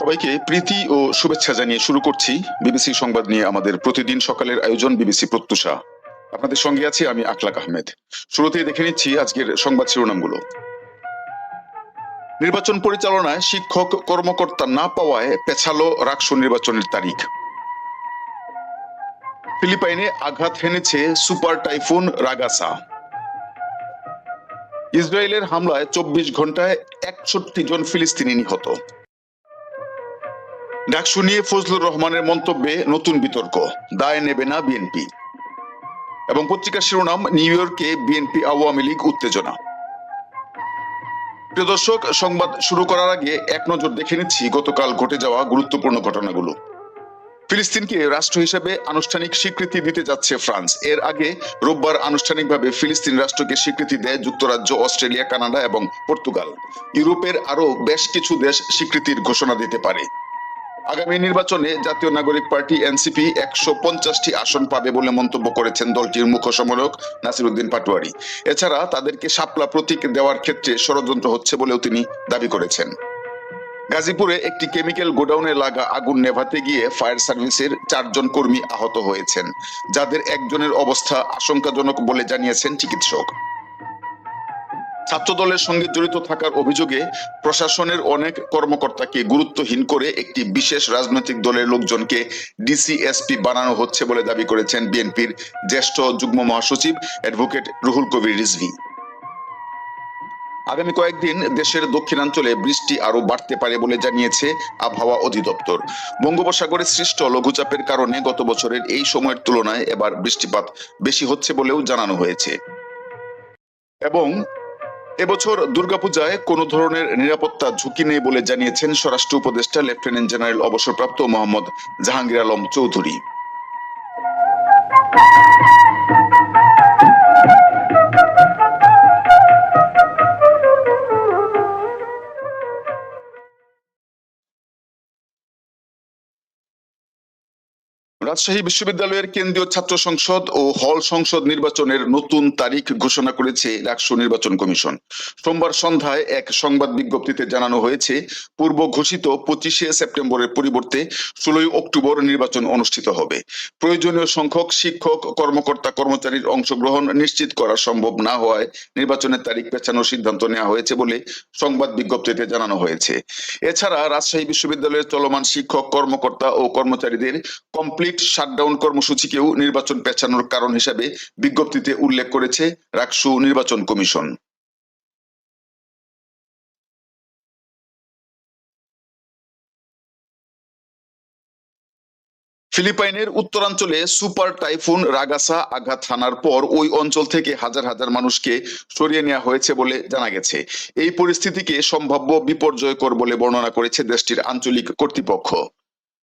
সবাইকে প্রীতি ও শুভেচ্ছা জানিয়ে শুরু করছি বিবিসি সংবাদ নিয়ে আমাদের প্রতিদিন সকালের আয়োজন বিবিসি প্রত্যুষা। আপনাদের সঙ্গে আছি আমি আকলাক আহমেদ। শুরুতেই দেখে নিচ্ছি আজকের সংবাদ শিরোনামগুলো। নির্বাচন পরিচালনায় শিক্ষক কর্মকর্তা না পাওয়ায় পেছালো রাকসু নির্বাচনের তারিখ। ফিলিপাইনে আঘাত হেনেছে সুপার টাইফুন রাগাসা। ইসরায়েলের হামলায় চব্বিশ ঘন্টায় একষট্টি জন ফিলিস্তিনি নিহত। ডাকসু নিয়ে ফজলুর রহমানের মন্তব্যে নতুন বিতর্ক। দায় নেবে না বিএনপি এবং পত্রিকার শিরোনাম, নিউ ইয়র্কে বিএনপি আওয়ামী লীগ উত্তেজনা। প্রিয় দর্শক, সংবাদ শুরু করার আগে এক নজর দেখে নিচ্ছি গতকাল ঘটে যাওয়া গুরুত্বপূর্ণ ঘটনাগুলো। ফিলিস্তিনকে রাষ্ট্র হিসেবে আনুষ্ঠানিক স্বীকৃতি দিতে যাচ্ছে ফ্রান্স। এর আগে রোববার আনুষ্ঠানিকভাবে ফিলিস্তিন রাষ্ট্রকে স্বীকৃতি দেয় যুক্তরাজ্য, অস্ট্রেলিয়া, কানাডা এবং পর্তুগাল। ইউরোপের আরও বেশ কিছু দেশ স্বীকৃতির ঘোষণা দিতে পারে। আগামী নির্বাচনে জাতীয় নাগরিক পার্টি এনসিপি একশো পঞ্চাশটি আসন পাবে বলে মন্তব্য করেছেন দলটির মুখ্য সমন্বয়ক নাসিরুদ্দিন পাটোয়ারি। এছাড়া তাদেরকে শাপলা প্রতীক দেওয়ার ক্ষেত্রে ষড়যন্ত্র হচ্ছে বলেও তিনি দাবি করেছেন। গাজীপুরে একটি কেমিক্যাল গোডাউনে লাগা আগুন নেভাতে গিয়ে ফায়ার সার্ভিসের চারজন কর্মী আহত হয়েছেন, যাদের একজনের অবস্থা আশঙ্কাজনক বলে জানিয়েছেন চিকিৎসক। ছাত্র দলের সঙ্গে জড়িত থাকার অভিযোগে প্রশাসনের অনেক কর্মকর্তাকে গুরুত্বহীন করে একটি বিশেষ রাজনৈতিক দলের লোকজনকে ডিসিএসপি বানানো হচ্ছে বলে দাবি করেছেন বিএনপির জ্যেষ্ঠ যুগ্ম মহাসচিব অ্যাডভোকেট রুহুল কবির রিজভি। আগামী কয়েকদিন দেশের দক্ষিণাঞ্চলে বৃষ্টি আরও বাড়তে পারে বলে জানিয়েছে আবহাওয়া অধিদপ্তর। বঙ্গোপসাগরে সৃষ্ট লঘুচাপের কারণে গত বছরের এই সময়ের তুলনায় এবার বৃষ্টিপাত বেশি হচ্ছে বলেও জানানো হয়েছে। এবং এবছর দুর্গাপূজায় কোনো ধরনের নিরাপত্তা ঝুঁকি নেই বলে জানিয়েছেন স্বরাষ্ট্র উপদেষ্টা লেফটেন্যান্ট জেনারেল অবসরপ্রাপ্ত মোহাম্মদ জাহাঙ্গীর আলম চৌধুরী। রাজশাহী বিশ্ববিদ্যালয়ের কেন্দ্রীয় ছাত্র সংসদ ও হল সংসদ নির্বাচনের নতুন তারিখ ঘোষণা করেছে রাষ্ট্র নির্বাচন কমিশন। সোমবার সন্ধ্যায় এক সংবাদ বিজ্ঞপ্তিতে জানানো হয়েছে, পূর্ব ঘোষিত পঁচিশে সেপ্টেম্বরের পরিবর্তে ষোলোই অক্টোবর নির্বাচন অনুষ্ঠিত হবে। প্রয়োজনীয় সংখ্যক শিক্ষক, কর্মকর্তা, কর্মচারীর অংশগ্রহণ নিশ্চিত করা সম্ভব না হওয়ায় নির্বাচনের তারিখ পেছানোর সিদ্ধান্ত নেওয়া হয়েছে বলে সংবাদ বিজ্ঞপ্তিতে জানানো হয়েছে। এছাড়া রাজশাহী বিশ্ববিদ্যালয়ের চলমান শিক্ষক, কর্মকর্তা ও কর্মচারীদের কমপ্লিট শাটডাউন কর্মসূচিকেও নির্বাচন পেছানোর কারণ হিসাবে বিজ্ঞপ্তিতে উল্লেখ করেছে রাকসু নির্বাচন কমিশন। ফিলিপাইনের উত্তরাঞ্চলে সুপার টাইফুন রাগাসা আঘাত হানার পর ওই অঞ্চল থেকে হাজার হাজার মানুষকে সরিয়ে নেওয়া হয়েছে বলে জানা গেছে। এই পরিস্থিতিকে সম্ভাব্য বিপর্যয়কর বলে বর্ণনা করেছে দেশটির আঞ্চলিক কর্তৃপক্ষ।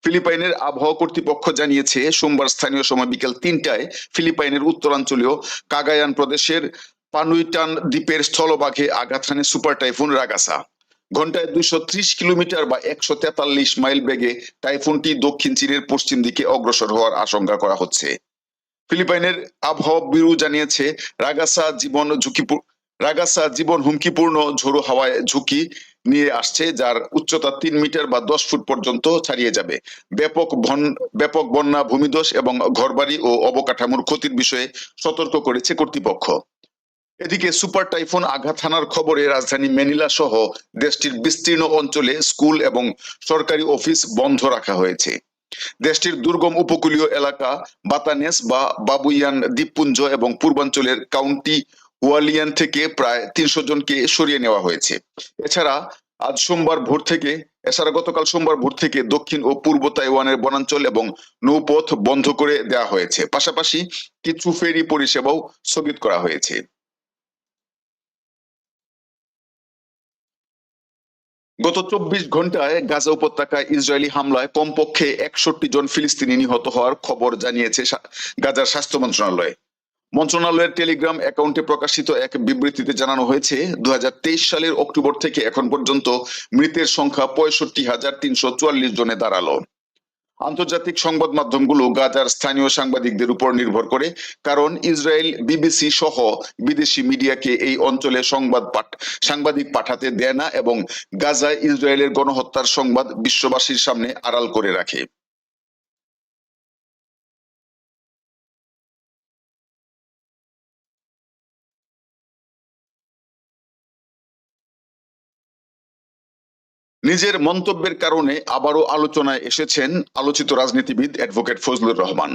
ফিলিপাইনের আবহাওয়া কর্তৃপক্ষ জানিয়েছে, সোমবার স্থানীয় সময় বিকেল তিনটায় ফিলিপাইনের উত্তরাঞ্চলীয় কাগায়ান প্রদেশের পানুইটান দ্বীপের স্থলভাগে আঘাত হানে সুপার টাইফুন রাগাসা। ঘন্টায় ত্রিশ কিলোমিটার বা একশো তেতাল্লিশ মাইল বেগে টাইফুনটি দক্ষিণ চীনের পশ্চিম দিকে অগ্রসর হওয়ার আশঙ্কা করা হচ্ছে। ফিলিপাইনের আবহাওয়া ব্যুরো জানিয়েছে, রাগাসা জীবন ঝুঁকিপূর্ণ রাগাসা জীবন হুমকিপূর্ণ ঝোড়ো হাওয়ায় ঝুঁকি নিয়ে আসছে, যার উচ্চতা তিন মিটার বা দশ ফুট পর্যন্ত ছাড়িয়ে যাবে। ব্যাপক বন, ব্যাপক বন্যা, ভূমিধস এবং ঘরবাড়ি ও অবকাঠামোর ক্ষতির বিষয়ে সতর্ক করেছে কর্তৃপক্ষ। এদিকে সুপার টাইফুন আঘাত হানার খবরে রাজধানী ম্যানিলা সহ দেশটির বিস্তীর্ণ অঞ্চলে স্কুল এবং সরকারি অফিস বন্ধ রাখা হয়েছে। দেশটির দুর্গম উপকূলীয় এলাকা বাতানেস বা বাবুইয়ান, দ্বীপপুঞ্জ এবং পূর্বাঞ্চলের কাউন্টি ওয়ালিয়ান থেকে প্রায় তিনশো জনকে সরিয়ে নেওয়া হয়েছে। এছাড়া আজ সোমবার ভোর থেকে, এছাড়া গতকাল সোমবার ভোর থেকে দক্ষিণ ও পূর্ব তাইওয়ানের বনাঞ্চল এবং নৌপথ বন্ধ করে দেওয়া হয়েছে। পাশাপাশি কিছু ফেরি পরিষেবাও স্থগিত করা হয়েছে। গত চব্বিশ ঘন্টায় গাজা উপত্যকায় ইসরায়েলি হামলায় কমপক্ষে একষট্টি জন ফিলিস্তিনি নিহত হওয়ার খবর জানিয়েছে গাজার স্বাস্থ্য মন্ত্রণালয়। মন্ত্রণালয়ের টেলিগ্রাম অ্যাকাউন্টে প্রকাশিত এক বিবৃতিতে জানানো হয়েছে, দুহাজার তেইশ সালের অক্টোবর থেকে এখন পর্যন্ত মৃতের সংখ্যা পঁয়ষট্টি হাজার তিনশো চুয়াল্লিশ জনে দাঁড়াল। আন্তর্জাতিক সংবাদ মাধ্যমগুলো গাজার স্থানীয় সাংবাদিকদের উপর নির্ভর করে, কারণ ইসরায়েল, বিবিসি সহ বিদেশি মিডিয়াকে এই অঞ্চলে সংবাদ পাঠ, সাংবাদিক পাঠাতে দেয় না এবং গাজায় ইসরায়েলের গণহত্যার সংবাদ বিশ্ববাসীর সামনে আড়াল করে রাখে। নিজের মন্তব্যের কারণে আবারও আলোচনায় এসেছেন আলোচিত রাজনীতিবিদ অ্যাডভোকেট ফজলুর রহমান।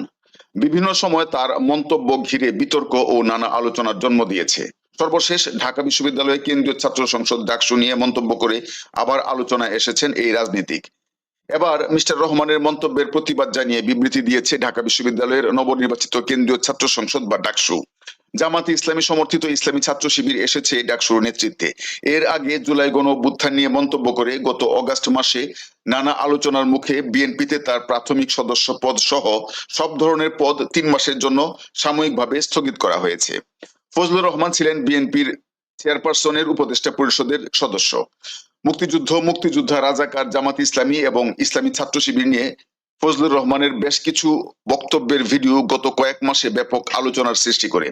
বিভিন্ন সময় তার মন্তব্য ঘিরে বিতর্ক ও নানা আলোচনার জন্ম দিয়েছে। সর্বশেষ ঢাকা বিশ্ববিদ্যালয়ের কেন্দ্রীয় ছাত্র সংসদ ডাকসু নিয়ে মন্তব্য করে আবার আলোচনায় এসেছেন এই রাজনীতিক। এবার মিস্টার রহমানের মন্তব্যের প্রতিবাদ জানিয়ে বিবৃতি দিয়েছে ঢাকা বিশ্ববিদ্যালয়ের নবনির্বাচিত কেন্দ্রীয় ছাত্র সংসদ বা ডাকসু। জামাতে ইসলামী সমর্থিত ইসলামী ছাত্র শিবির এসেছে ডাকসুর নেতৃত্বে। এর আগে জুলাই গণ অভ্যুত্থান নিয়ে মন্তব্য করে গত অগাস্ট মাসে নানা আলোচনার মুখে বিএনপিতে তার প্রাথমিক সদস্য পদ সহ সব ধরনের পদ তিন মাসের জন্য সাময়িকভাবে স্থগিত করা হয়েছে। ফজলুর রহমান ছিলেন বিএনপির চেয়ারপারসনের উপদেষ্টা পরিষদের সদস্য। মুক্তিযুদ্ধ, মুক্তিযোদ্ধা, রাজাকার, জামাত ইসলামী এবং ইসলামী ছাত্র শিবির নিয়ে ফজলুর রহমানের বেশ কিছু বক্তব্যের ভিডিও গত কয়েক মাসে ব্যাপক আলোচনার সৃষ্টি করে।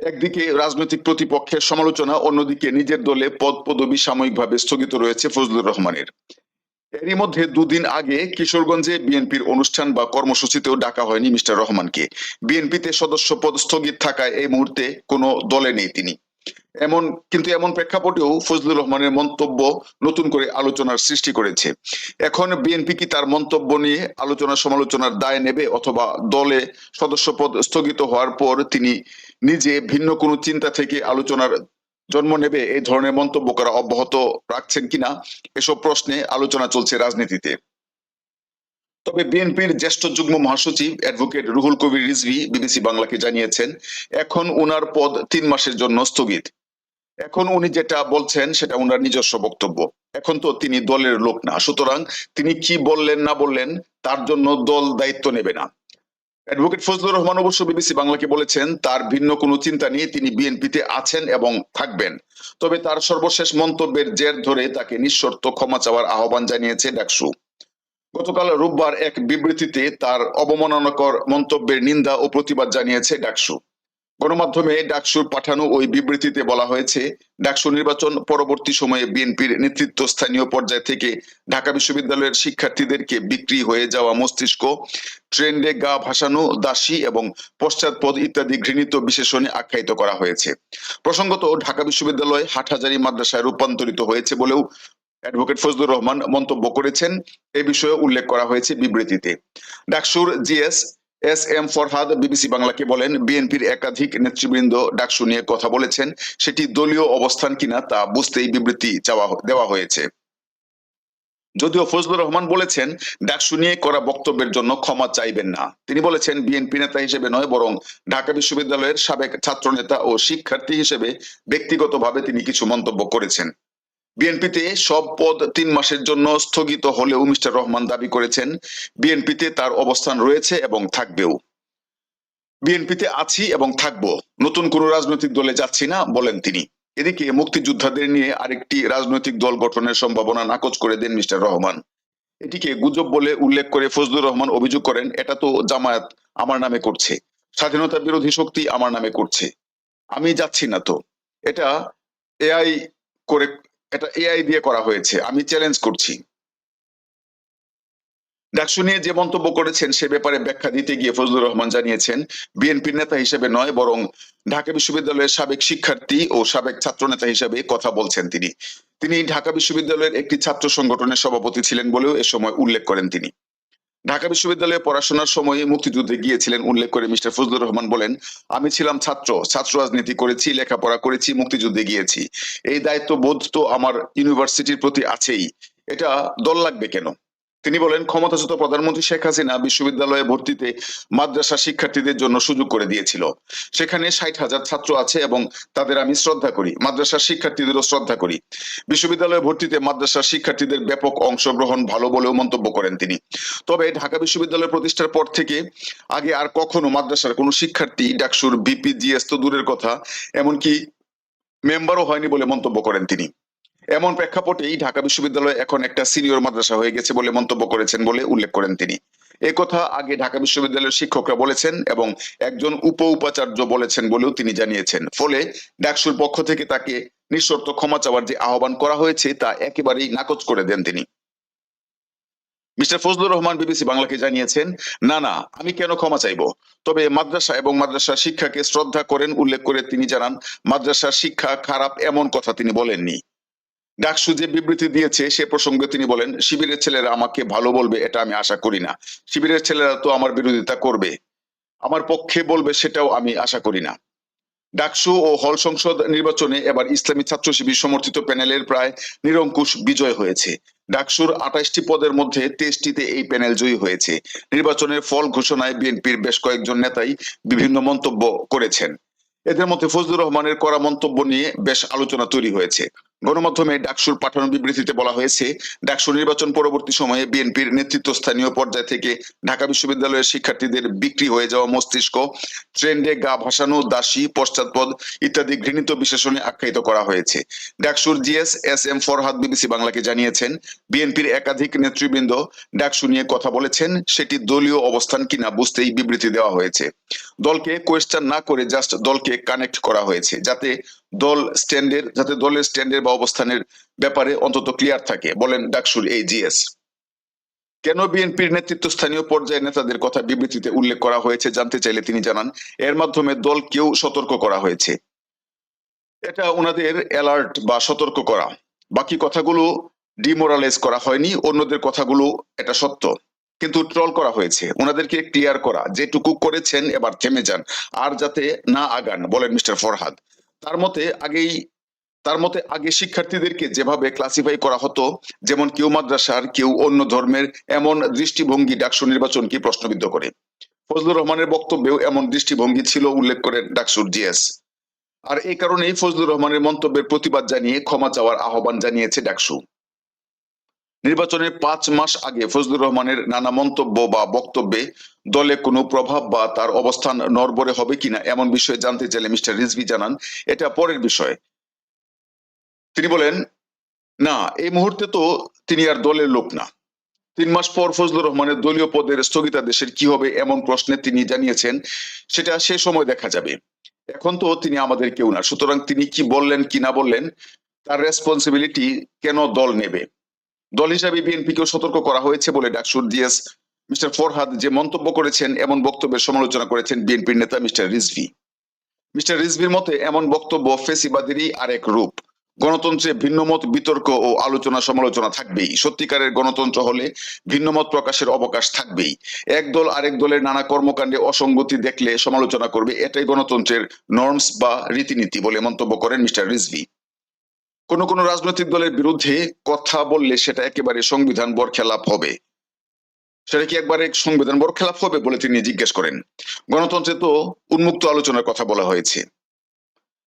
একদিকে রাজনৈতিক প্রতিপক্ষের সমালোচনা, অন্যদিকে নিজের দলে পদ পদবি সাময়িকভাবে স্থগিত রয়েছে ফজলুর রহমানের। এরই মধ্যে দুদিন আগে কিশোরগঞ্জে বিএনপির অনুষ্ঠান বা কর্মসূচিতেও ডাকা হয়নি মিস্টার রহমানকে। বিএনপিতে সদস্য পদ স্থগিত থাকায় এই মুহূর্তে কোনো দলে নেই তিনি। এমন, কিন্তু এমন প্রেক্ষাপটেও ফজলুর রহমানের মন্তব্য নতুন করে আলোচনার সৃষ্টি করেছে। এখন বিএনপি কি তার মন্তব্য নিয়ে আলোচনা সমালোচনার দায় নেবে অথবা দলে সদস্য পদ স্থগিত হওয়ার পর তিনি নিজে ভিন্ন কোনো চিন্তা থেকে আলোচনার জন্ম নেবে এই ধরনের মন্তব্য করা অব্যাহত রাখছেন কিনা এসব প্রশ্নে আলোচনা চলছে রাজনীতিতে। তবে বিএনপির জ্যেষ্ঠ যুগ্ম মহাসচিব অ্যাডভোকেট রুহুল কবির রিজভি বিবিসি বাংলাকে জানিয়েছেন, এখন উনার পদ তিন মাসের জন্য স্থগিত। এখন উনি যেটা বলছেন, সেটা উনার নিজস্ব বক্তব্য। এখন তো তিনি দলের লোক না, সুতরাং তিনি কি বললেন, না বললেন, তার জন্য দল দায়িত্ব নেবে না। অ্যাডভোকেট ফজলুর রহমান অবশ্য বিবিসি বাংলাকে বলেছেন, তার ভিন্ন কোনো চিন্তা নিয়ে তিনি বিএনপিতে আছেন এবং থাকবেন। তবে তার সর্বশেষ মন্তব্যের জের ধরে তাকে নিঃশর্ত ক্ষমা চাওয়ার আহ্বান জানিয়েছে ডাকসু। গতকাল রোববার এক বিবৃতিতে তার অবমাননাকর মন্তব্যের নিন্দা ও প্রতিবাদ জানিয়েছে ডাকসু। গণমাধ্যমে ডাকসুর পাঠানো ওই বিবৃতিতে বলা হয়েছে, ডাকসু নির্বাচন পরবর্তী সময়ে বিএনপির নেতৃত্ব স্থানীয় পর্যায় থেকে ঢাকা বিশ্ববিদ্যালয়ের শিক্ষার্থীদেরকে বিক্রি হয়ে যাওয়া মস্তিষ্ক, ট্রেন্ডে গা ভাসানো দাসী এবং পশ্চাৎপদ ইত্যাদি ঘৃণিত বিশেষণে আখ্যায়িত করা হয়েছে। প্রসঙ্গত, ঢাকা বিশ্ববিদ্যালয় হাটহাজারী মাদ্রাসায় রূপান্তরিত হয়েছে বলেও অ্যাডভোকেট ফজলুর রহমান মন্তব্য করেছেন। এ বিষয়ে উল্লেখ করা হয়েছে বিবৃতিতে। ডাকসুর GS S M Farhad, BBC বাংলাকে বলেন, বিএনপির একাধিক নেতৃবৃন্দ ডাকসু নিয়ে কথা বলেছেন, সেটি দলীয় অবস্থান কিনা তা বুঝতেই বিবৃতি চাওয়া দেওয়া হয়েছে। যদিও ফজলুর রহমান বলেছেন, ডাকসু নিয়ে করা বক্তব্যের জন্য ক্ষমা চাইবেন না। তিনি বলেছেন, বিএনপি নেতা হিসেবে নয়, বরং ঢাকা বিশ্ববিদ্যালয়ের সাবেক ছাত্র নেতা ও শিক্ষার্থী হিসেবে ব্যক্তিগতভাবে তিনি কিছু মন্তব্য করেছেন। বিএনপিতে সব পদ তিন মাসের জন্য স্থগিত হলেও মিস্টার রহমান দাবি করেছেন, বিএনপিতে তার অবস্থান রয়েছে এবং থাকবেও। বিএনপিতে আছি এবং থাকব, নতুন কোন রাজনৈতিক দলে যাচ্ছি না বলেন তিনি। এদিকে মুক্তিযোদ্ধাদের নিয়ে আরেকটি রাজনৈতিক দল গঠনের সম্ভাবনা নাকচ করে দেন মিস্টার রহমান। এটিকে গুজব বলে উল্লেখ করে ফজলুর রহমান অভিযোগ করেন, এটা তো জামায়াত আমার নামে করছে। স্বাধীনতা বিরোধী শক্তি আমার নামে করছে। আমি যাচ্ছি না তো। এটা এআই করে এটা এআই দিয়ে করা হয়েছে। আমি চ্যালেঞ্জ করছি। ডাকসু নিয়ে যে মন্তব্য করেছেন, সে ব্যাপারে ব্যাখ্যা দিতে গিয়ে ফজলুর রহমান জানিয়েছেন, বিএনপির নেতা হিসেবে নয়, বরং ঢাকা বিশ্ববিদ্যালয়ের সাবেক শিক্ষার্থী ও সাবেক ছাত্র নেতা হিসেবে কথা বলছেন তিনি। তিনি ঢাকা বিশ্ববিদ্যালয়ের একটি ছাত্র সংগঠনের সভাপতি ছিলেন বলেও এ সময় উল্লেখ করেন তিনি। ঢাকা বিশ্ববিদ্যালয়ে পড়াশোনার সময়ে মুক্তিযুদ্ধে গিয়েছিলেন, উল্লেখ করে মিস্টার ফজলুর রহমান বলেন, আমি ছিলাম ছাত্র ছাত্র রাজনীতি করেছি, লেখাপড়া করেছি, মুক্তিযুদ্ধে গিয়েছি। এই দায়িত্ব বোধ তো আমার ইউনিভার্সিটির প্রতি আছেই। এটা দল লাগবে কেন? তিনি বলেন, ক্ষমতাচ্যুত প্রধানমন্ত্রী শেখ হাসিনা বিশ্ববিদ্যালয়ে ভর্তিতে মাদ্রাসা শিক্ষার্থীদের জন্য সুযোগ করে দিয়েছিল। সেখানে ষাট হাজার ছাত্র আছে এবং তাদের আমি শ্রদ্ধা করি, মাদ্রাসার শিক্ষার্থীদেরও শ্রদ্ধা করি। বিশ্ববিদ্যালয়ে ভর্তিতে মাদ্রাসার শিক্ষার্থীদের ব্যাপক অংশগ্রহণ ভালো বলেও মন্তব্য করেন তিনি। তবে ঢাকা বিশ্ববিদ্যালয় প্রতিষ্ঠার পর থেকে আগে আর কখনো মাদ্রাসার কোনো শিক্ষার্থী, ডাকসুর বিপিজিএস তো দূরের কথা, এমনকি মেম্বারও হয়নি বলে মন্তব্য করেন তিনি। এমন প্রেক্ষাপটেই ঢাকা বিশ্ববিদ্যালয় এখন একটা সিনিয়র মাদ্রাসা হয়ে গেছে বলে মন্তব্য করেছেন বলে উল্লেখ করেন তিনি। কথা আগে ঢাকা বিশ্ববিদ্যালয়ের শিক্ষকরা বলেছেন এবং একজন উপ উপাচার্য বলেছেন বলেও তিনি জানিয়েছেন। ফলে ডাকসুর পক্ষ থেকে তাকে নিঃশর্ত ক্ষমা চাওয়ার যে আহ্বান করা হয়েছে তা একেবারেই নাকচ করে দেন তিনি। মিস্টার ফজলুর রহমান বিবিসি বাংলাকে জানিয়েছেন, না না, আমি কেন ক্ষমা চাইব? তবে মাদ্রাসা এবং মাদ্রাসার শিক্ষাকে শ্রদ্ধা করেন উল্লেখ করে তিনি জানান, মাদ্রাসার শিক্ষা খারাপ এমন কথা তিনি বলেননি। ডাকসু যে বিবৃতি দিয়েছে, সে প্রসঙ্গে তিনি বলেন, শিবিরের ছেলেরা আমাকে ভালো বলবে, এটা আমি আশা করি না। শিবিরের ছেলেরা তো আমার বিরোধিতা করবে। আমার পক্ষে বলবে, সেটাও আমি আশা করি না। ডাকসু ও হল সংসদ নির্বাচনে এবার ইসলামী ছাত্র শিবির সমর্থিত প্যানেলের প্রায় নিরঙ্কুশ বিজয় হয়েছে। ডাকসুর আঠাশটি পদের মধ্যে তেইশটিতে এই প্যানেল জয়ী হয়েছে। নির্বাচনের ফল ঘোষণায় বিএনপির বেশ কয়েকজন নেতাই বিভিন্ন মন্তব্য করেছেন। এদের মধ্যে ফজলুর রহমানের করা মন্তব্য নিয়ে বেশ আলোচনা তৈরি হয়েছে। গণমাধ্যমে ডাকসুর পাঠানো বিবৃতিতে বলা হয়েছে, ডাকসু নির্বাচন পরবর্তী সময়ে বিএনপির নেতৃত্বস্থানীয় পর্যায় থেকে ঢাকা বিশ্ববিদ্যালয়ের শিক্ষার্থীদের বিক্রি হয়ে যাওয়া মস্তিষ্ক, ট্রেন্ডে গা ভাসানো দাসী, পশ্চাৎপদ ইত্যাদি ঘৃণিত বিশেষণে আখ্যায়িত করা হয়েছে। ডাকসুর GS S M Farhad BBC বাংলাকে জানিয়েছেন, বিএনপির একাধিক নেতৃবৃন্দ ডাকসু নিয়ে কথা বলেছেন, সেটি দলীয় অবস্থান কিনা বুঝতেই বিবৃতি দেওয়া হয়েছে। দলকে কোয়েশ্চেন না করে জাস্ট দলকে কানেক্ট করা হয়েছে, যাতে দল স্ট্যান্ডের, যাতে দলের স্ট্যান্ডের বা অবস্থানের ব্যাপারে অন্তত ক্লিয়ার থাকে। বলেন ডাকসুর এই জিএস। কেন বিএনপির নেতৃত্বস্থানীয় পর্যায়ের নেতাদের কথা বিবৃতিতে উল্লেখ করা হয়েছে জানতে চাইলে তিনি জানান, এর মাধ্যমে দলকেও সতর্ক করা হয়েছে। এটা ওনাদের অ্যালার্ট বা সতর্ক করা। বাকি কথাগুলো ডিমোরালাইজ করা হয়নি, অন্যদের কথাগুলো এটা সত্য। কিন্তু ট্রল করা হয়েছে। ওনাদেরকে ক্লিয়ার করা। যেটুকু করেছেন, এবার থেমে যান। আর যাতে না আগান, বলেন মিস্টার ফরহাদ। তার মতে আগেই, তার মতে আগে শিক্ষার্থীদেরকে যেভাবে ক্লাসিফাই করা হতো, যেমন কেউ মাদ্রাসার, কেউ অন্য ধর্মের, এমন দৃষ্টিভঙ্গি ডাকসু নির্বাচনকে প্রশ্নবিদ্ধ করে। ফজলুর রহমানের বক্তব্যেও এমন দৃষ্টিভঙ্গি ছিল উল্লেখ করে ডাকসুর জিএস। আর এই কারণেই ফজলুর রহমানের মন্তব্যের প্রতিবাদ জানিয়ে ক্ষমা চাওয়ার আহ্বান জানিয়েছে ডাকসু। নির্বাচনের পাঁচ মাস আগে ফজলুর রহমানের নানা মন্তব্য বা বক্তব্যে দলে কোনো প্রভাব বা তার অবস্থান নরবরে হবে কিনা এমন বিষয়ে জানতে চাইলে মিস্টার রিজভি জানান। এটা পরের বিষয়। তিনি বলেন, না, এই মুহূর্তে তো তিনি আর দলের লোক না। তিন মাস পর ফজলুর রহমানের দলীয় পদের স্থগিতাদেশের কি হবে এমন প্রশ্নে তিনি জানিয়েছেন, সেটা সে সময় দেখা যাবে। এখন তো তিনি আমাদের কেউ না। সুতরাং তিনি কি বললেন, কি না বললেন, তার রেসপন্সিবিলিটি কেন দল নেবে? দল হিসাবে বিএনপিকেও সতর্ক করা হয়েছে বলে ডাকসুর জিএস মিস্টার ফরহাদ যে মন্তব্য করেছেন, এমন বক্তব্যের সমালোচনা করেছেন বিএনপির নেতা মিস্টার রিজভি। মিস্টার রিজভির মতে এমন বক্তব্য ফেসিবাদেরই আরেক রূপ। গণতন্ত্রে ভিন্নমত, বিতর্ক ও আলোচনা সমালোচনা থাকবেই। সত্যিকারের গণতন্ত্র হলে ভিন্নমত প্রকাশের অবকাশ থাকবেই। এক দল আরেক দলের নানা কর্মকাণ্ডে অসঙ্গতি দেখলে সমালোচনা করবে। এটাই গণতন্ত্রের নর্মস বা রীতিনীতি বলে মন্তব্য করেন মিস্টার রিজভি। কোন কোন রাজনৈতিক দলের বিরুদ্ধে কথা বললে সেটা একেবারে সংবিধান বরখেলাপ হবে। সেটা কি একবারে সংবিধান বরখেলাপ হবে বলে তিনি জিজ্ঞেস করেন। গণতন্ত্রে তো উন্মুক্ত আলোচনার কথা বলা হয়েছে।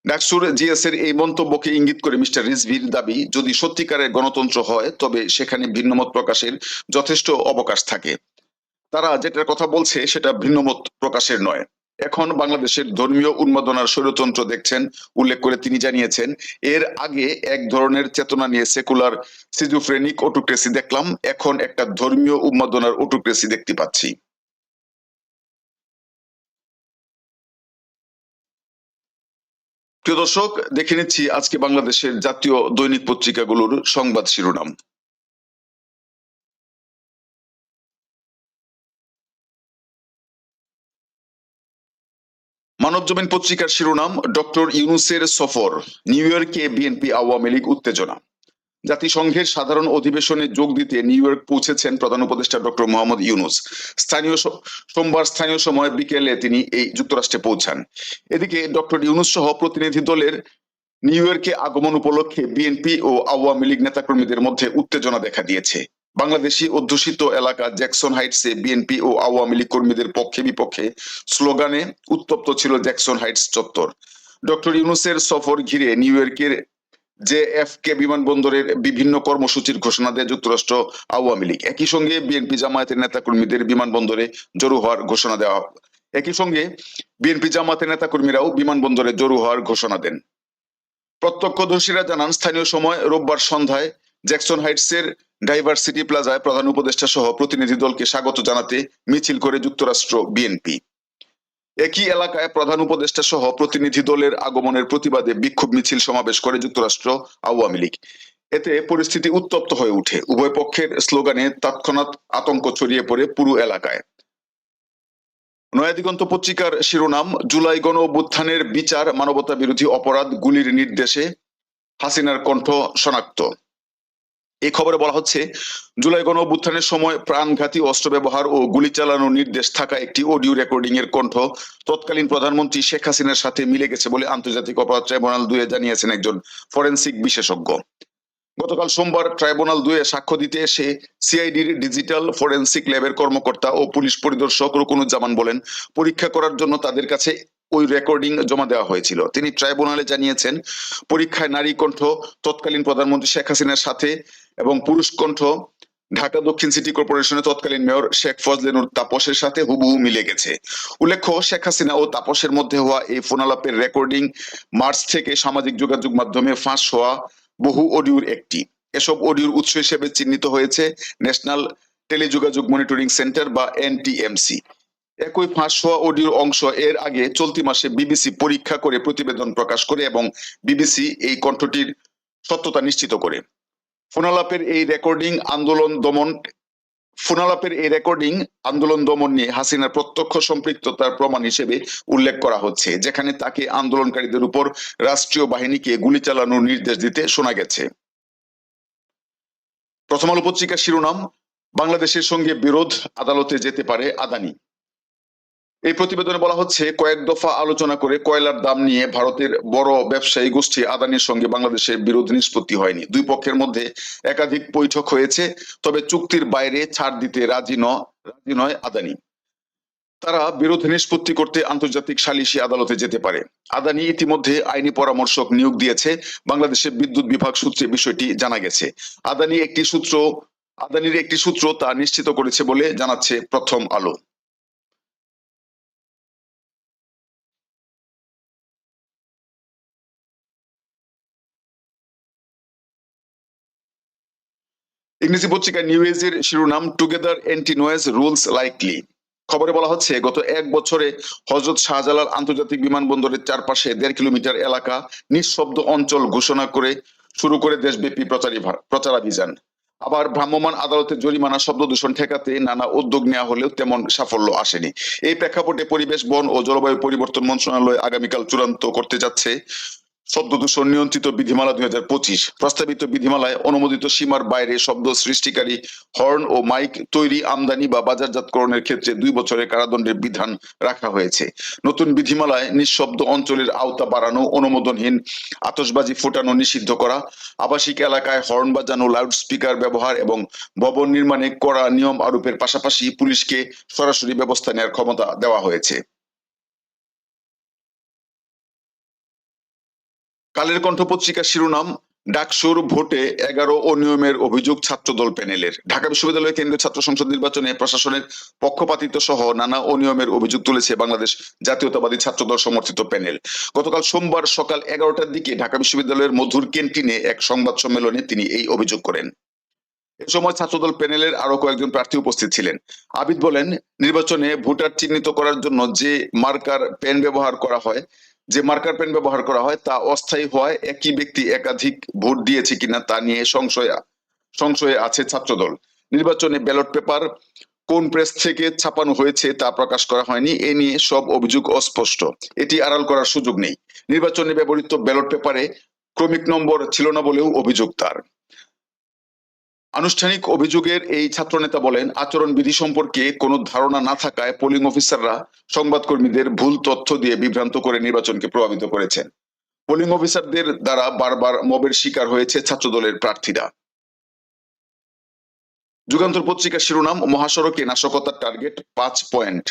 ডাকসুর জিএস এর এই মন্তব্যকে ইঙ্গিত করে মিস্টার রিজভির দাবি, যদি সত্যিকারের গণতন্ত্র হয়, তবে সেখানে ভিন্নমত প্রকাশের যথেষ্ট অবকাশ থাকে। তারা যেটার কথা বলছে, সেটা ভিন্নমত প্রকাশের নয়। এখন বাংলাদেশের ধর্মীয় উন্মাদনার স্বৈরতন্ত্র দেখছেন, উল্লেখ করে তিনি জানিয়েছেন, এর আগে এক ধরনের চেতনা নিয়ে সেকুলার সিজুফ্রেনিক অটোক্রেসি দেখলাম, এখন একটা ধর্মীয় উন্মাদনার অটোক্রেসি দেখতে পাচ্ছি। প্রিয় দর্শক, দেখে নিচ্ছি আজকে বাংলাদেশের জাতীয় দৈনিক পত্রিকাগুলোর সংবাদ শিরোনাম। মানবজমিন পত্রিকার শিরোনাম, ডক্টর ইউনুসের সফর, নিউ ইয়র্কে বিএনপি আওয়ামী লীগ উত্তেজনা। জাতিসংঘের সাধারণ অধিবেশনে যোগ দিতে নিউ ইয়র্ক পৌঁছেছেন প্রধান উপদেষ্টা ডক্টর মোহাম্মদ ইউনুস। স্থানীয় সোমবার স্থানীয় সময় বিকেলে তিনি এই যুক্তরাষ্ট্রে পৌঁছান। এদিকে ডক্টর ইউনুস সহ প্রতিনিধি দলের নিউ ইয়র্কে আগমন উপলক্ষে বিএনপি ও আওয়ামী লীগ নেতাকর্মীদের মধ্যে উত্তেজনা দেখা দিয়েছে। বাংলাদেশি অধ্যুষিত এলাকা জ্যাকসন হাইটসে বিএনপি ও আওয়ামী লীগ কর্মীদের পক্ষে বিপক্ষে স্লোগানে উত্তপ্ত ছিল জ্যাকসন হাইটস চত্বর। ডক্টর ইউনুসের সফর ঘিরে নিউ ইয়র্কের জে এফ কে বিমানবন্দরের বিভিন্ন কর্মসূচির ঘোষণা দেয় যুক্তরাষ্ট্র, আওয়ামী লীগ। একই সঙ্গে বিএনপি জামায়াতের নেতাকর্মীদের বিমানবন্দরে জড়ো হওয়ার ঘোষণা দেওয়া একই সঙ্গে বিএনপি জামায়াতের নেতাকর্মীরাও বিমানবন্দরে জড়ো হওয়ার ঘোষণা দেন। প্রত্যক্ষদর্শীরা জানান, স্থানীয় সময় রোববার সন্ধ্যায় জ্যাকসন হাইটসের ডাইভার্সিটি প্লাজায় প্রধান উপদেষ্টা সহ প্রতিনিধি দলকে স্বাগত জানাতে মিছিল করে যুক্তরাষ্ট্র বিএনপি একই এলাকায় প্রধান উপদেষ্টা সহ প্রতিনিধি দলের আগমনের প্রতিবাদে বিক্ষোভ মিছিল সমাবেশ করে যুক্তরাষ্ট্র আওয়ামী লীগ। এতে পরিস্থিতি উত্তপ্ত হয়ে ওঠে। উভয় পক্ষের স্লোগানে তৎক্ষণাৎ আতঙ্ক ছড়িয়ে পড়ে পুরো এলাকায়। নয়াদিগন্ত পত্রিকার শিরোনাম, জুলাই গণ অভ্যুত্থানের বিচার মানবতা বিরোধী অপরাধ গুলির নির্দেশে হাসিনার কণ্ঠ শনাক্ত। এই খবরে বলা হচ্ছে, জুলাই গণ অভ্যুত্থানের সময় প্রাণঘাতী অস্ত্র ব্যবহার ও গুলি চালানোর নির্দেশ থাকা একটি অডিও রেকর্ডিং এর কণ্ঠ তৎকালীন প্রধানমন্ত্রী শেখ হাসিনার সাথে মিলে গেছে বলে আন্তর্জাতিক অপরাধ ট্রাইব্যুনাল দুয়ে জানিয়েছেন একজন ফরেন্সিক বিশেষজ্ঞ। গতকাল সোমবার ট্রাইব্যুনাল দুয়ে সাক্ষ্য দিতে এসে সিআইডির ডিজিটাল ফরেন্সিক ল্যাবের কর্মকর্তা ও পুলিশ পরিদর্শক রুকুনুজ্জামান বলেন, পরীক্ষা করার জন্য তাদের কাছে ওই রেকর্ডিং জমা দেওয়া হয়েছিল। তিনি ট্রাইব্যুনালে জানিয়েছেন, পরীক্ষায় নারী কণ্ঠ তৎকালীন প্রধানমন্ত্রী শেখ হাসিনার সাথে এবং পুরুষ কণ্ঠ ঢাকা দক্ষিণ সিটি কর্পোরেশনের তৎকালীন মেয়র শেখ ফজলেনুর তাপসের সাথে হুবহু মিলে গেছে। উল্লেখ্য, শেখ হাসিনা ও তাপসের মধ্যে হওয়া এই ফোনালাপের রেকর্ডিং মার্চ থেকে সামাজিক যোগাযোগ মাধ্যমে ফাঁস হওয়া বহু অডিওর একটি। এসব অডিওর উৎস হিসেবে চিহ্নিত হয়েছে ন্যাশনাল টেলিযোগাযোগ মনিটরিং সেন্টার বা এনটিএমসি। একই ফাঁস হওয়া অডিওর অংশ এর আগে চলতি মাসে বিবিসি পরীক্ষা করে প্রতিবেদন প্রকাশ করে এবং বিবিসি এই কণ্ঠটির সত্যতা নিশ্চিত করে। ফোনালাপের এই রেকর্ডিং আন্দোলন দমন, ফোনালাপের এই রেকর্ডিং আন্দোলন দমন নিয়ে হাসিনার প্রত্যক্ষ সম্পৃক্ততার প্রমাণ হিসেবে উল্লেখ করা হচ্ছে, যেখানে তাকে আন্দোলনকারীদের উপর রাষ্ট্রীয় বাহিনীকে গুলি চালানোর নির্দেশ দিতে শোনা গেছে। প্রথম আলো পত্রিকার শিরোনাম, বাংলাদেশের সঙ্গে বিরোধ, আদালতে যেতে পারে আদানি। এই প্রতিবেদনে বলা হচ্ছে, কয়েক দফা আলোচনা করে কয়লার দাম নিয়ে ভারতের বড় ব্যবসায়ী গোষ্ঠী আদানির সঙ্গে বাংলাদেশের বিরোধ নিষ্পত্তি হয়নি। দুই পক্ষের মধ্যে একাধিক বৈঠক হয়েছে, তবে চুক্তির বাইরে ছাড় দিতে রাজি ন, রাজি নয় আদানি। তারা বিরোধ নিষ্পত্তি করতে আন্তর্জাতিক সালিসি আদালতে যেতে পারে। আদানি ইতিমধ্যে আইনি পরামর্শক নিয়োগ দিয়েছে বাংলাদেশের বিদ্যুৎ বিভাগ সূত্রে বিষয়টি জানা গেছে। আদানি একটি সূত্র, আদানির একটি সূত্র তা নিশ্চিত করেছে বলে জানাচ্ছে প্রথম আলো। ইংরেজি পত্রিকা নিউ এজের শিরোনাম together anti noise rules likely খবরে বলা হচ্ছে, গত এক বছরে হজরত শাহজালাল আন্তর্জাতিক বিমানবন্দরের চারপাশে দেড় কিলোমিটার এলাকা, নিঃশব্দ অঞ্চল ঘোষণা করে শুরু করে দেশব্যাপী প্রচারী প্রচারাভিযান। আবার ভ্রাম্যমাণ আদালতে জরিমানা, শব্দ দূষণ ঠেকাতে নানা উদ্যোগ নেওয়া হলেও তেমন সাফল্য আসেনি। এই প্রেক্ষাপটে পরিবেশ, বন ও জলবায়ু পরিবর্তন মন্ত্রণালয় আগামীকাল চূড়ান্ত করতে যাচ্ছে। শব্দ দূষণ নিয়ন্ত্রিত বিধিমালা দুই হাজার পঁচিশ। প্রস্তাবিত বিধিমালায় অনুমোদিত সীমার বাইরে শব্দ সৃষ্টিকারী হর্ন ও মাইক তৈরি আমদানি বা বাজারজাতকরণের ক্ষেত্রে দুই বছরের কারাদণ্ডের বিধান রাখা হয়েছে। নতুন বিধিমালায় নিঃশব্দ অঞ্চলের আওতা বাড়ানো, অনুমোদনহীন আতসবাজি ফোটানো নিষিদ্ধ করা, আবাসিক এলাকায় হর্ন বাজানো লাউড স্পিকার ব্যবহার এবং ভবন নির্মাণে করা নিয়ম আরোপের পাশাপাশি পুলিশকে সরাসরি ব্যবস্থা নেওয়ার ক্ষমতা দেওয়া হয়েছে। কালের কণ্ঠ পত্রিকার শিরোনাম, ডাকসুর ভোটে এগারো অনিয়মের অভিযোগ ছাত্রদল প্যানেলের। ঢাকা বিশ্ববিদ্যালয় কেন্দ্রীয় ছাত্র সংসদ নির্বাচনে প্রশাসনের পক্ষপাতিত্ব সহ নানা অনিয়মের অভিযোগ তুলেছে বাংলাদেশ জাতীয়তাবাদী ছাত্রদল সমর্থিত প্যানেল। গতকাল সোমবার সকাল এগারোটার দিকে ঢাকা বিশ্ববিদ্যালয়ের মধুর ক্যান্টিনে এক সংবাদ সম্মেলনে তিনি এই অভিযোগ করেন। এ সময় ছাত্রদল প্যানেলের আরও কয়েকজন প্রার্থী উপস্থিত ছিলেন। আবিদ বলেন, নির্বাচনে ভোটার চিহ্নিত করার জন্য যে মার্কার পেন ব্যবহার করা হয় যে মার্কার পেন ব্যবহার করা হয় তা অস্থায়ী হওয়ায় একই ব্যক্তি একাধিক ভোট দিয়েছে কিনা তা নিয়ে সংশয় সংশয়ে আছে ছাত্রদল। নির্বাচনে ব্যালট পেপার কোন প্রেস থেকে ছাপানো হয়েছে তা প্রকাশ করা হয়নি, এ নিয়ে সব অভিযোগ অস্পষ্ট। এটি আড়াল করার সুযোগ নেই। নির্বাচনে ব্যবহৃত ব্যালট পেপারে ক্রমিক নম্বর ছিল না বলেও অভিযোগ তার। আনুষ্ঠানিক অভিযোগের এই ছাত্রনেতা বলেন আচরণ বিধি সম্পর্কে কোনো ধারণা না থাকায় পোলিং অফিসাররা সংবাদকর্মীদের ভুল তথ্য দিয়ে বিভ্রান্ত করে নির্বাচনকে প্রভাবিত করেছেন। পোলিং অফিসারদের দ্বারা বারবার মবের শিকার হয়েছে ছাত্রদলের প্রার্থীরা। যুগান্তর পত্রিকার শিরোনাম, মহাসড়কে নাশকতার টার্গেট পাঁচ পয়েন্ট।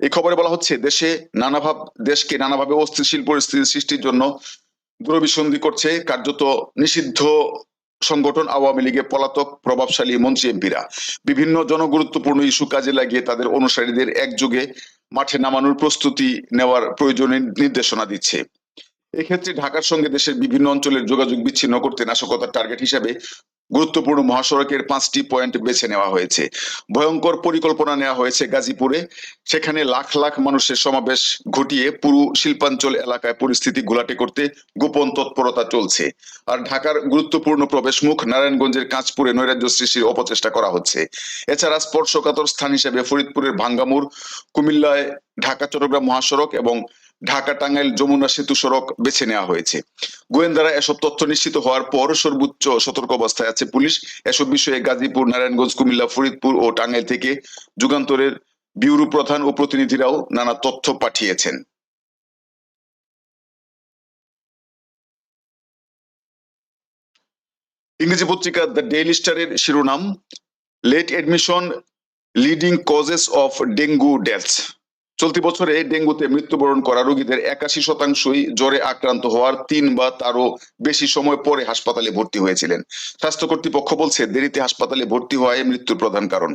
এই খবরে বলা হচ্ছে, দেশে নানাভাব দেশকে নানাভাবে অস্থিতিশীল পরিস্থিতি সৃষ্টির জন্য দূরভিসন্ধি করছে কার্যত নিষিদ্ধ সংগঠন আওয়ামী লীগের পলাতক প্রভাবশালী মন্ত্রী এমপিরা। বিভিন্ন জনগুরুত্বপূর্ণ ইস্যু কাজে লাগিয়ে তাদের অনুসারীদের একযোগে মাঠে নামানোর প্রস্তুতি নেওয়ার প্রয়োজনীয় নির্দেশনা দিচ্ছে। এক্ষেত্রে ঢাকার সঙ্গে দেশের বিভিন্ন অঞ্চলের যোগাযোগ বিচ্ছিন্ন করতে নাশকতার টার্গেট হিসাবে গুরুত্বপূর্ণ মহাসড়কের পাঁচটি পয়েন্ট বেছে নেওয়া হয়েছে। ভয়ঙ্কর পরিকল্পনা নেওয়া হয়েছে গাজীপুরে। সেখানে লাখ লাখ মানুষের সমাবেশ ঘটিয়ে পুরো শিল্পাঞ্চল এলাকায় পরিস্থিতি ঘোলাটে করতে গোপন তৎপরতা চলছে। আর ঢাকার গুরুত্বপূর্ণ প্রবেশমুখ নারায়ণগঞ্জের কাঁচপুরে নৈরাজ্য সৃষ্টির অপচেষ্টা করা হচ্ছে। এছাড়া স্পর্শকাতর স্থান হিসেবে ফরিদপুরের ভাঙ্গামুর, কুমিল্লায় ঢাকা, চট্টগ্রাম মহাসড়ক এবং ঢাকা টাঙ্গাইল যমুনা সেতু সড়ক বেছে নেওয়া হয়েছে। গোয়েন্দারা এসব তথ্য নিশ্চিত হওয়ার পর সর্বোচ্চ সতর্ক অবস্থায় আছে পুলিশ। এসব বিষয়ে গাজীপুর, নারায়ণগঞ্জ, কুমিল্লা, ফরিদপুর ও টাঙ্গাইল থেকে যুগান্তরের ব্যুরো প্রধান ও প্রতিনিধিরাও নানা তথ্য পাঠিয়েছেন। ইংরেজি পত্রিকা দ্য ডেইলি স্টারের শিরোনাম, late admission leading causes of dengue deaths. চলতি বছরে ডেঙ্গুতে মৃত্যুবরণ করা রোগীদের একাশি শতাংশই জ্বরে আক্রান্ত হওয়ার তিন বা তারও বেশি সময় পরে হাসপাতালে ভর্তি হয়েছিলেন। স্বাস্থ্য কর্তৃপক্ষ বলছে, দেরিতে হাসপাতালে ভর্তি হওয়ায় মৃত্যুর প্রধান কারণ।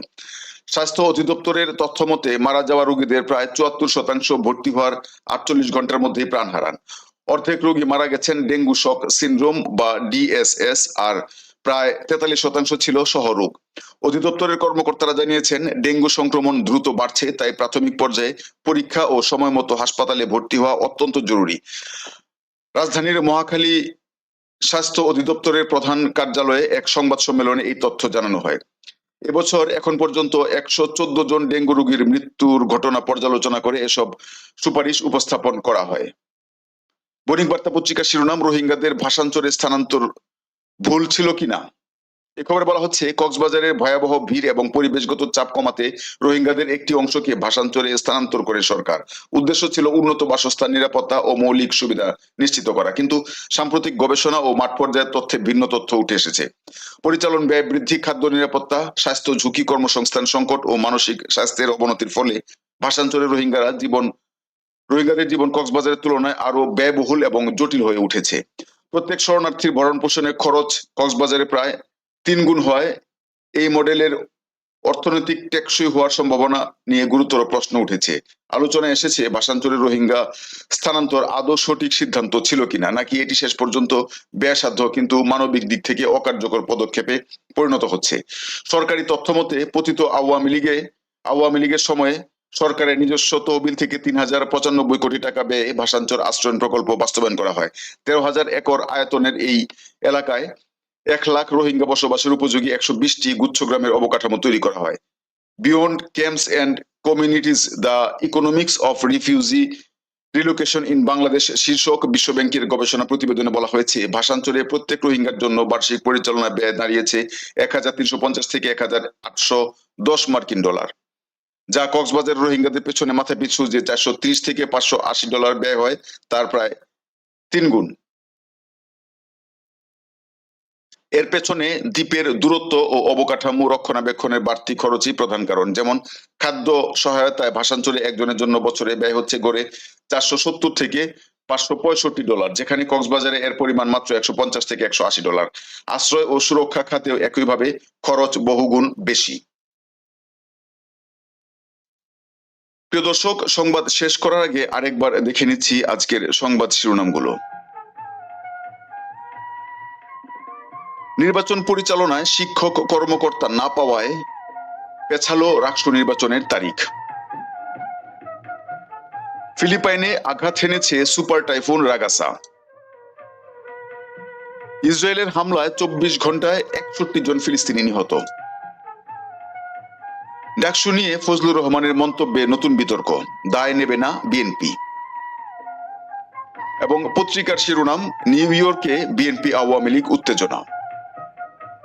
স্বাস্থ্য অধিদপ্তরের তথ্য মতে, মারা যাওয়া রোগীদের প্রায় চুয়াত্তর শতাংশ ভর্তি হওয়ার আটচল্লিশ ঘণ্টার মধ্যেই প্রাণ হারান। অর্ধেক রোগী মারা গেছেন ডেঙ্গু শক সিনড্রোম বা ডিএসএস, আর প্রায় তেতাল্লিশ শতাংশ ছিল সহরোগ। অধিদপ্তরের কর্মকর্তারা জানিয়েছেন, ডেঙ্গু সংক্রমণ দ্রুত বাড়ছে, তাই প্রাথমিক পর্যায়ে পরীক্ষা ও সময় মতো হাসপাতালে ভর্তি হওয়া অত্যন্ত জরুরি। রাজধানীর মহাখালী স্বাস্থ্য অধিদপ্তরের প্রধান কার্যালয়ে এক সংবাদ সম্মেলনে এই তথ্য জানানো হয়। এবছর এখন পর্যন্ত একশো চোদ্দ জন ডেঙ্গু রোগীর মৃত্যুর ঘটনা পর্যালোচনা করে এসব সুপারিশ উপস্থাপন করা হয়। বণিক বার্তা পত্রিকার শিরোনাম, রোহিঙ্গাদের ভাষান্তরে স্থানান্তর ভুল ছিল কিনা? এ খবরে বলা হচ্ছে, কক্সবাজারের ভয়াবহ ভিড় এবং পরিবেশগত চাপ কমাতে রোহিঙ্গাদের একটি অংশকে ভাষান্তরে স্থানান্তর করে সরকার। উদ্দেশ্য ছিল উন্নত বাসস্থান, নিরাপত্তা ও মৌলিক সুবিধা নিশ্চিত করা। কিন্তু সাম্প্রতিক গবেষণা ও মাঠ পর্যায়ের তথ্যে ভিন্ন তথ্য উঠে এসেছে। পরিচালন ব্যয় বৃদ্ধি, খাদ্য নিরাপত্তা, স্বাস্থ্য ঝুঁকি কর্মসংস্থান সংকট ও মানসিক স্বাস্থ্যের অবনতির ফলে ভাষান্তরে রোহিঙ্গারা জীবন, রোহিঙ্গাদের জীবন কক্সবাজারের তুলনায় আরও ব্যয়বহুল এবং জটিল হয়ে উঠেছে। প্রত্যেক শরণার্থীর ভরণ পোষণের খরচ কক্সবাজারে প্রায় তিন গুণ হয়। এই মডেলের অর্থনৈতিক টেকসই হওয়ার সম্ভাবনা নিয়ে গুরুতর প্রশ্ন উঠেছে। আলোচনায় এসেছে ভাষান্তরে রোহিঙ্গা স্থানান্তর আদৌ সঠিক সিদ্ধান্ত ছিল কিনা? নাকি এটি শেষ পর্যন্ত ব্যয়সাধ্য, কিন্তু মানবিক দিক থেকে অকার্যকর পদক্ষেপে পরিণত হচ্ছে? সরকারি তথ্য মতে পতিত আওয়ামী লীগে, আওয়ামী লীগের সময়ে সরকারের নিজস্ব তহবিল থেকে তিন হাজার পঁচানব্বই কোটি টাকা ব্যয়ে ভাষাঞ্চল আশ্রয়ণ প্রকল্প বাস্তবায়ন করা হয়। তেরো হাজার একর আয়তনের এই এলাকায় এক লাখ রোহিঙ্গা বসবাসের উপযোগী একশো বিশটি গুচ্ছগ্রামের অবকাঠামো তৈরি করা হয়। Beyond camps and communities the economics of refugee relocation in Bangladesh শীর্ষক বিশ্বব্যাংকের গবেষণা প্রতিবেদনে বলা হয়েছে, ভাষাঞ্চলে প্রত্যেক রোহিঙ্গার জন্য বার্ষিক পরিচালনা ব্যয় দাঁড়িয়েছে এক হাজার তিনশো পঞ্চাশ থেকে এক হাজার আটশো দশ মার্কিন ডলার। যা কক্সবাজার রোহিঙ্গাদের পেছনে মাথা পিছু যে চারশো ত্রিশ থেকে পাঁচশো আশি ডলার ব্যয় হয়, তার প্রায় তিন গুণ। এর পেছনে দ্বীপের দূরত্ব ও অবকাঠামো রক্ষণাবেক্ষণের বাড়তি খরচই প্রধান কারণ। যেমন, খাদ্য সহায়তায় ভাষাঞ্চলে একজনের জন্য বছরে ব্যয় হচ্ছে গড়ে চারশো সত্তর থেকে পাঁচশো পঁয়ষট্টি ডলার, যেখানে কক্সবাজারে এর পরিমাণ মাত্র একশো পঞ্চাশ থেকে একশো আশি ডলার। আশ্রয় ও সুরক্ষা খাতেও একইভাবে খরচ বহুগুণ বেশি। প্রিয় দর্শক, সংবাদ শেষ করার আগে আরেকবার দেখে নিচ্ছি আজকের সংবাদ শিরোনামগুলো। নির্বাচন পরিচালনায় শিক্ষক কর্মকর্তা না পাওয়ায় পেছালো রাষ্ট্র নির্বাচনের তারিখ। ফিলিপাইনে আঘাত হেনেছে সুপার টাইফুন রাগাসা। ইসরায়েলের হামলায় চব্বিশ ঘন্টায় একষট্টি জন ফিলিস্তিনি নিহত। ডাকসু নিয়ে ফজলুর রহমানের মন্তব্যে নতুন বিতর্ক, দায় নেবে না বিএনপি। এবং পত্রিকার শিরোনাম, নিউ ইয়র্কে বিএনপি আওয়ামী লীগ উত্তেজনা।